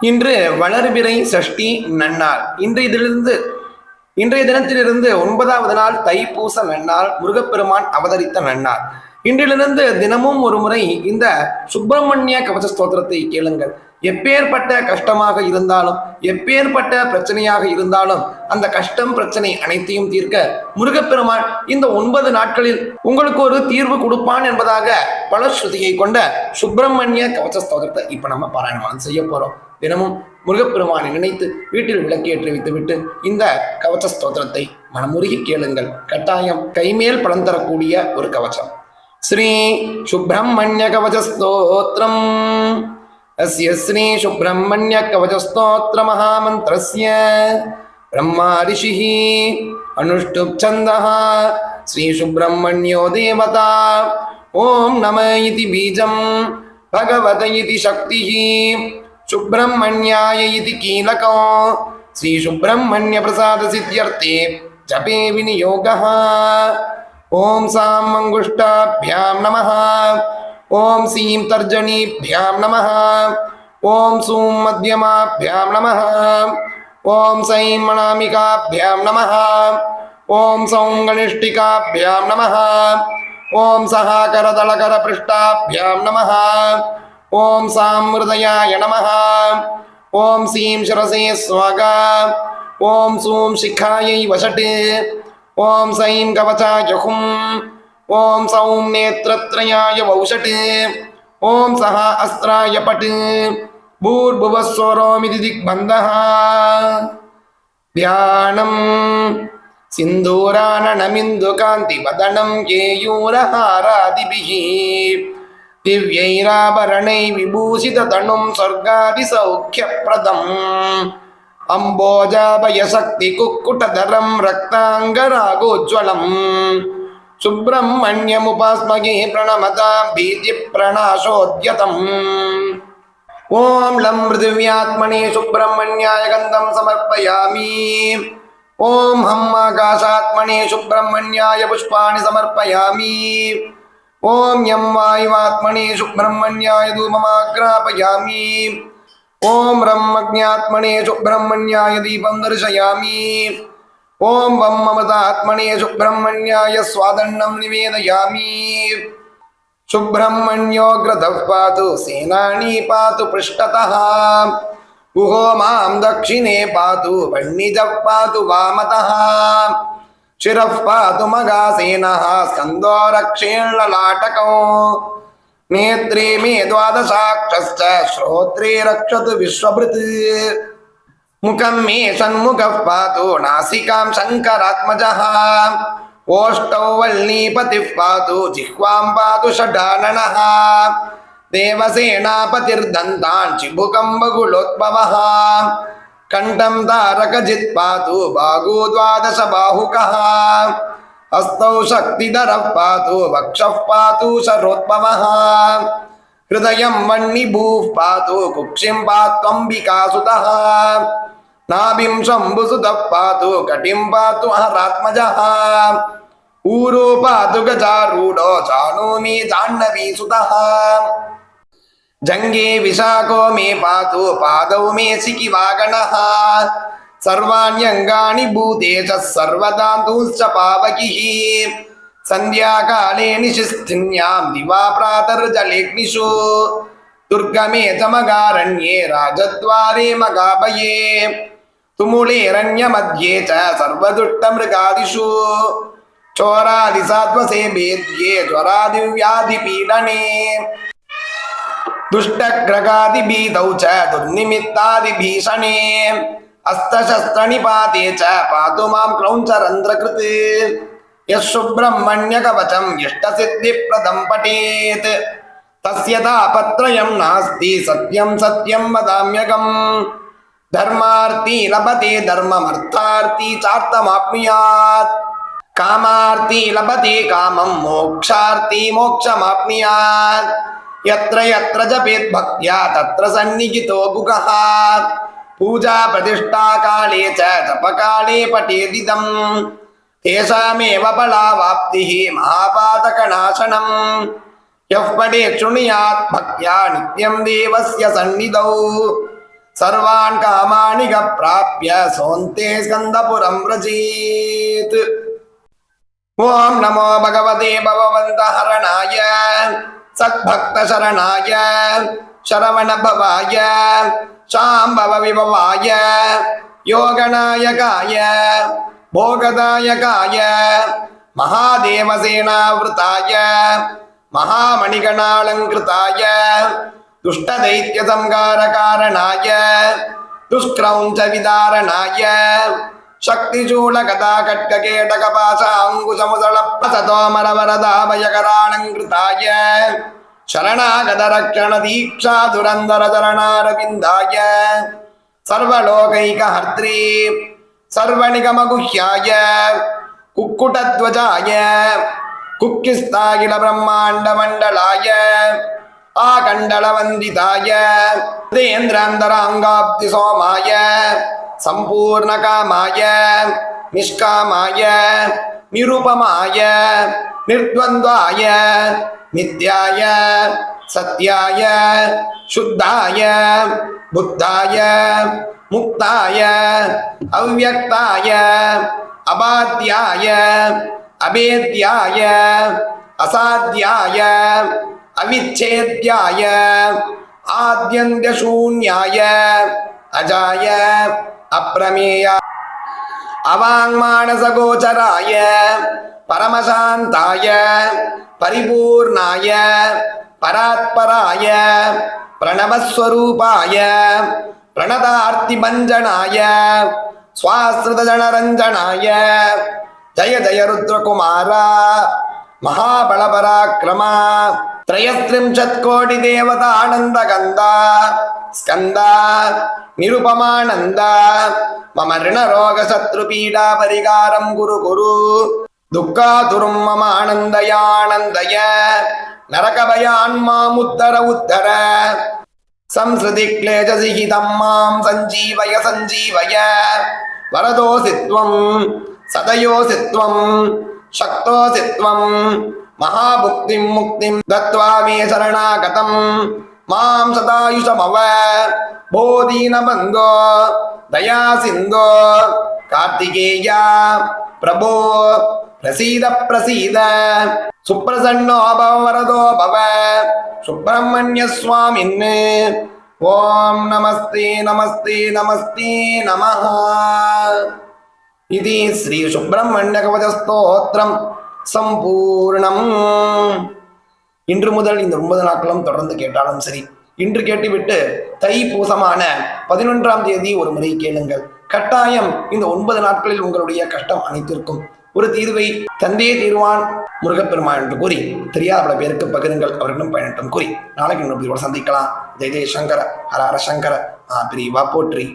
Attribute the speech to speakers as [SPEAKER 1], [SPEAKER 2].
[SPEAKER 1] இன்று வளர்பிறை சஷ்டி நன்னாள். இன்றையதிலிருந்து இன்றைய தினத்திலிருந்து ஒன்பதாவது நாள் தைப்பூச நன்னாள் முருகப்பெருமான் அவதரித்த நன்னாள். இன்றிலிருந்து தினமும் ஒரு முறை இந்த சுப்பிரமணிய கவச ஸ்தோத்திரத்தை கேளுங்கள். எப்பேற்பட்ட கஷ்டமாக இருந்தாலும் எப்பேற்பட்ட பிரச்சனையாக இருந்தாலும் அந்த கஷ்டம் பிரச்சனை அனைத்தையும் தீர்க்க முருகப்பெருமான் இந்த ஒன்பது நாட்களில் உங்களுக்கு ஒரு தீர்வு கொடுப்பான் என்பதாக பல ஸ்ருதியை கொண்ட சுப்பிரமணிய கவச ஸ்தோத்திரத்தை இப்ப நம்ம பாராயணம் செய்ய போறோம். தினமும் முருகப்பெருமானை நினைத்து வீட்டில் விளக்கேற்றி வைத்துவிட்டு இந்த கவச ஸ்தோத்திரத்தை மனமுருகி கேளுங்கள். கட்டாயம் கைமேல் பலன் தரக்கூடிய ஒரு கவசம். ஸ்ரீ சுப்பிரமணிய கவச ஸ்தோத்திரம். अस्य श्री सुब्रह्मण्य कवच स्तोत्र महामन्त्रस्य ब्रह्मा ऋषिः अनुष्टुप् छन्दः श्री सुब्रह्मण्यो देवता ॐ नम इति बीजं भगवत इति शक्तिः सुब्रह्मण्याय इति कीलको श्री सुब्रह्मण्य प्रसाद सिद्ध्यर्थे जपे विनियोगः ॐ सां मङ्गुष्टाभ्यां नमः ॐ सीं तर्जनीभ्यां नमः। ॐ सूं मध्यमाभ्यां नमः। ॐ सैं मणामिकाभ्यां नमः। ॐ सौं गणिष्ठिकाभ्यां नमः। ॐ सहाकरदलकरपृष्ठाभ्यां नमः। ॐ सां हृदयाय नमः। ॐ सीं शिरसे स्वागा। ॐ सूं शिखायै वषट्। ॐ सैं कवचाय हुम्। ॐ सौं नेत्रत्रयाय वौषट् ॐ सः अस्त्राय पट् भूर्भुवस्वरोमिति दिग्बन्धः ध्यानम् सिन्दूराननमिन्दुकान्तिवदनं केयूरहारादिभिः दिव्यैराभरणै विभूषिततनुं स्वर्गादिसौख्यप्रदम् अम्बोजाभयशक्तिकुक्कुटधरं रक्ताङ्गरागोज्ज्वलम् सुब्रह्मण्यमुपास्मगे प्रणमता भीतिप्रणाशोद्यतम् ॐ लं पृथिव्यात्मने सुब्रह्मण्याय गन्धं समर्पयामि। ॐ हम् आकाशात्मने सुब्रह्मण्याय पुष्पाणि समर्पयामि। ॐ यं वायुवात्मने सुब्रह्मण्याय धूममाग्रापयामि। ॐ ब्रह्मज्ञात्मने सुब्रह्मण्याय दीपं दर्शयामि। ॐ वं ममतात्मने सुब्रह्मण्याय स्वादन्नं निवेदयामि सुब्रह्मण्योऽग्रतः पातु सेनानी पातु पृष्ठतः गुहो मां दक्षिणे पातु वह्निजः पातु वामतः शिरः पातु मगासेनः स्कन्दो रक्षेण्ललाटकौ नेत्रे मे द्वादशाक्षश्च श्रोत्रे रक्षतु विश्वभृत् मुखं मे षण्मुखः पातु नासिकां ओष्टौ वल्लीपतिः पातु जिह्वां पातु षडाननः। देवसेनापतिर्दन्तान् चिबुकं बगुलोद्भवः कण्ठं तारकजित् पातु बाहू द्वादशबाहुकः हस्तौ शक्तिधरः पातु वक्षः पातु शरोद्भवः ஹிருதயம் மன்னி பூப் பாது குக்ஷிம் பாத்வம்பிகாசுதः நாபிம் சம்புசுதः பாது கட்டிம் பாது அஹராத்மஜः ஊரோ பாது கஜாரூடோ சானோமி ஜான்னவீசுதः ஜங்கே விசாகோ மே பாது பாதௌ மே சிகிவாகணः சர்வாண்யங்காணி பூதேஜ சர்வதாந்தூச்ச பாவகிः सन्ध्याकाले निशिस्थिन्यां दिवा प्रातर्जलेग्निषु। दुर्गमे च मगारण्ये राजद्वारे मगाभये। तुमुलेरण्यमध्ये च सर्वदुष्टमृगादिषु। चोरादिसात्वसे भेद्ये ज्वरादिव्याधिपीडने। दुष्टग्रगादिभीतौ च दुर्निमित्तादिभीषणे। अस्तशस्त्रनिपाते च पातु माँ क्रौञ्चरन्ध्रकृत् यः सुब्रह्मण्यकवचं इष्टसिद्धिप्रदं पठेत्। तस्य तापत्रयं नास्ति सत्यं सत्यं वदाम्यकम्। धर्मार्थी लभते, धर्ममर्थार्थी चार्थमाप्नुयात्। कामार्थी लभते कामं मोक्षार्थी मोक्षमाप्नुयात्। यत्र यत्र जपेत् भक्त्या तत्र सन्निहितो गुगः। पूजा प्रतिष्ठा काले च तपकाले पठेदिदम्। தேசாமேவ பலாவாப்தி மகாபாதக நாசனம் எப்படே சுனியாத் பக்தியா நித்யம் தேவஸ்ய சந்நிதௌ சர்வான் காமானிக பிராப்ய சோந்தே ஸ்கந்தபுரம் ரஜீத் ஓம் நமோ பகவதே பவவந்த ஹரணாய சத்பக்த சரணாய சரவணபவாய சாம்பவ விபவாய யோகநாயகாய भोगदायकाय महादेवसेनावृताय महामणिगणालङ्कृताय दुष्टदैत्यसंहारकारणाय दुष्क्रौञ्च विदारणाय शक्तिचूलकथाकट्ककेटकपाशाङ्कुशमुसलप्रसतोमरवरदाभयकरालङ्कृताय शरणागतरक्षणदीक्षाधुरन्धरचरणारविन्दाय सर्वलोकैकहर्त्री சர்வணிகமகுஹ்யாய குக்குடத்வஜாய குக்கிஸ்தாகில பிரம்மாண்ட மண்டலாய ஆகண்டளவந்திதாய தேந்திராந்தராங்காப்தி சோமாய சம்பூர்ணகாமாய நிஷ்காமாய நிருபமாய நிர்த்வந்தாய நித்யாய சத்யாய சுத்தாய புத்தாய முக்தாய அவ்வக்தாய அபாத்தியாய அபேத்யாய அசாத்தியாய அவிச்சேத்யாய ஆத்தியந்தசூன்யாய அஜாய அப்பிரமேயா அவாங்மானசகோச்சராய பரமசாந்தாய பரிபூர்ணாய பராத்பராய பிரணவஸ்வரூபாய परमशान्ताय परिपूर्णाय परात्पराय प्रणवस्वरूपाय प्रणतार्तिभञ्जनाय स्वाश्रितजनरञ्जनाय जय जय रुद्रकुमार महाबलपराक्रम त्रयस्त्रिंशत्कोटिदेवतानन्दगन्ध स्कन्द निरुपमानन्द मम ऋणरोगशत्रुपीडापरिकारं कुरु कुरु दुःखातुरुं मम आनन्दयानन्दय नरकभयान् मामुत्तर उद्धर संसृति क्लेशसि हितं मां सञ्जीवय सञ्जीवय वरदोऽसि त्वं सदयोऽसि त्वं शक्तोऽसि त्वं महाभुक्तिं मुक्तिं दत्त्वा मे மாம் சதாயுஷமவ போதீனபங்கோ தயா சிந்தோ கார்த்திகேயா பிரபோ பிரசீத பிரசீத சுப்பிரசன்னோ பவ வரதோ பவ சுப்பிரமணிய சுவாமின்னு. ஓம் நமஸ்தே நமஸ்தே நமஸ்தே நம இது ஸ்ரீ சுப்பிரமணிய கவசஸ்தோத்திரம். சம்பூர்ணம். இன்று முதல் இந்த ஒன்பது நாட்களும் தொடர்ந்து கேட்டாலும் சரி. இன்று கேட்டுவிட்டு தை பூசமான பதினொன்றாம் தேதி ஒரு முறை கேளுங்கள். கட்டாயம் இந்த ஒன்பது நாட்களில் உங்களுடைய கஷ்டம் அனைத்திற்கும். ஒரு தீர்வை தந்தையே தீர்வான் முருகப்பெருமான் என்று கூறி தெரியாத பல பேருக்கு பகிருங்கள். அவர்களும் பயனட்டும் கூறி நாளைக்கு இன்னொரு சந்திக்கலாம். ஜெய ஜெய சங்கர ஹர ஹர சங்கர ஆ பிரிவா போற்றி.